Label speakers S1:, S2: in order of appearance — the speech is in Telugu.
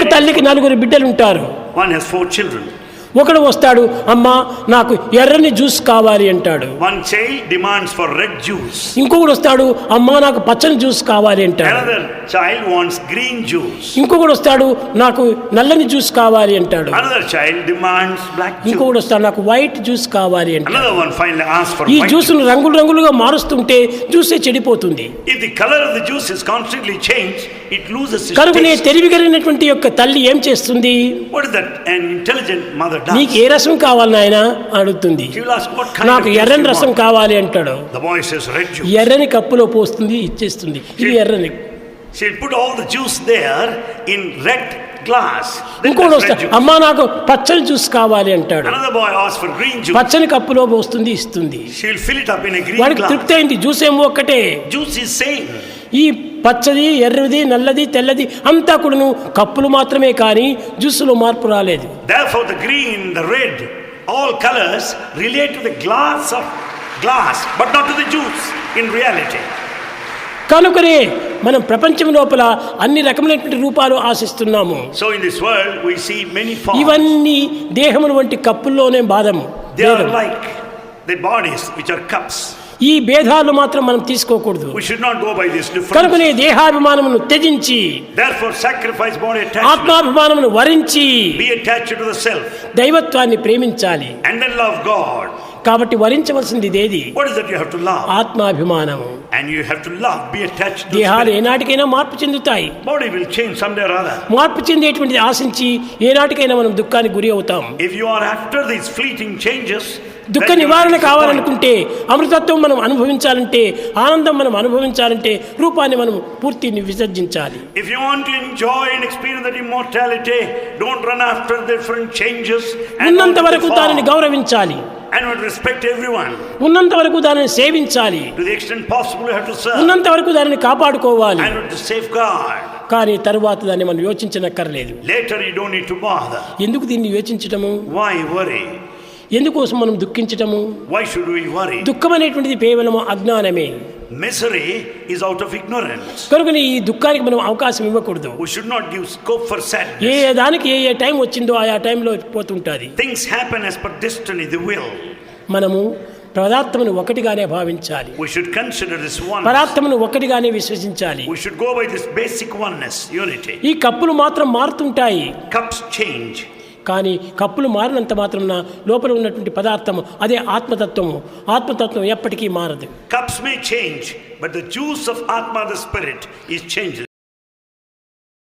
S1: ఒక తల్లికి నలుగురు బిడ్డలు ఉంటారు
S2: వన్ హెస్ ఫోర్ చిల్డ్రన్
S1: ఒకడు వస్తాడు అమ్మ నాకు ఎర్రని జ్యూస్ కావాలి అంటాడు.
S2: One child demands for red juice
S1: ఇంకొకడు వస్తాడు అమ్మ నాకు పచ్చని జ్యూస్ కావాలి అంటాడు.
S2: చైల్డ్ వాంట్స్ గ్రీన్ జ్యూస్
S1: ఇంకొకడు వస్తాడు నాకు నల్లని జ్యూస్ కావాలి అంటాడు.
S2: అనదర్ డిమాండ్స్ బ్లాక్
S1: జ్యూస్ వస్తాడు నాకు వైట్ జ్యూస్ కావాలి అంటాడు. ఈ జ్యూస్ను రంగులు రంగులుగా మారుస్తుంటే జ్యూసే చెడిపోతుంది.
S2: If colour of juice is change it
S1: loses
S2: its
S1: కరుగనే తెలివిగలిగినటువంటి యొక్క తల్లి ఏం చేస్తుంది?
S2: What is that intelligent mother
S1: నీకు ఏ రసం కావాలి ఆయన అడుగుతుంది. నాకు ఎర్రని రసం కావాలి అంటాడు. ఎర్రని కప్పులో పోస్తుంది ఇచ్చేస్తుంది. ఇది ఎర్రని. ఇంకోటి
S2: వస్తాడు
S1: అమ్మ నాకు పచ్చని జ్యూస్ కావాలి అంటాడు. పచ్చని కప్పులో పోస్తుంది ఇస్తుంది. వాడికి తృప్తి అయింది జ్యూస్ ఏమో ఒక్కటే.
S2: జ్యూస్ ఇస్ సేమ్
S1: ఈ పచ్చది ఎర్రది నల్లది తెల్లది అంతా కూడాను కప్పులు మాత్రమే కానీ జ్యూసులో మార్పు రాలేదు.
S2: There the green the red all colours relate the glass of glass but not the juice in reality
S1: కనుకనే మనం ప్రపంచం లోపల అన్ని రకములైనటువంటి రూపాలు ఆశిస్తున్నాము.
S2: So in this world we see many forms
S1: ఇవన్నీ దేహముల వంటి కప్పుల్లోనే
S2: బాదము they
S1: are
S2: like the bodies which are cups
S1: ఈ భేదాలు మాత్రం మనం తీసుకోకూడదు. కనుకనే దేహాభిమానమును త్యజించి ఆత్మాభిమానమును వరించి దైవత్వాన్ని ప్రేమించాలి. కాబట్టి వరించవలసింది ఇదేది ఆత్మాభిమానము. దేహాలు ఏనాటికైనా మార్పు చెందుతాయి.
S2: Body will change some day rather
S1: మార్పు చెందేటువంటిది ఆశించి ఏనాటికైనా మనం దుఃఖానికి గురి అవుతాం.
S2: If you are after this fleeting changes
S1: దుఃఖ నివారణ. కావాలనుకుంటే అమృతత్వం మనం అనుభవించాలంటే ఆనందం మనం అనుభవించాలంటే రూపాన్ని మనం పూర్తి విసర్జించాలి
S2: you want to enjoy and experience that immortality, don't run after different changes and
S1: ఉన్నంత వరకు. దానిని గౌరవించాలి
S2: and would respect everyone.
S1: ఉన్నంత వరకు దానిని సేవించాలి
S2: To the extent possible, you have to serve
S1: ఉన్నంత వరకు దానిని కాపాడుకోవాలి
S2: and to safeguard.
S1: కానీ తరువాత దాన్ని మనం యోచించనక్కర్లేదు
S2: Later, you don't need to bother.
S1: ఎందుకు దీన్ని యోచించటము
S2: Why worry?
S1: ఎందుకోసం మనం దుఃఖించటము
S2: Why should we worry?
S1: దుఃఖం అనేటువంటిది కేవలం అజ్ఞానమే
S2: Misery is out of ignorance.
S1: కనుకని ఈ దుఃఖానికి మనం అవకాశం ఇవ్వకూడదు
S2: should not give scope for
S1: A
S2: sadness.
S1: ఏ దానికి ఏ ఏ టైం వచ్చిందో ఆయా టైంలో పోతుంటుంది
S2: Things happen as per destiny, the will.
S1: మనము పదార్థమును ఒకటిగానే భావించాలి. పదార్థమును ఒకటిగానే విశ్వసించాలి. ఈ కప్పులు మాత్రం మారుతుంటాయి
S2: Cups change.
S1: కానీ కప్పులు మారినంత మాత్రం లోపల ఉన్నటువంటి పదార్థం అదే ఆత్మతత్వము. ఆత్మతత్వం ఎప్పటికీ మారదు.
S2: Cups may change but the juice of ఆత్మ ద ఈస్ చేంజ్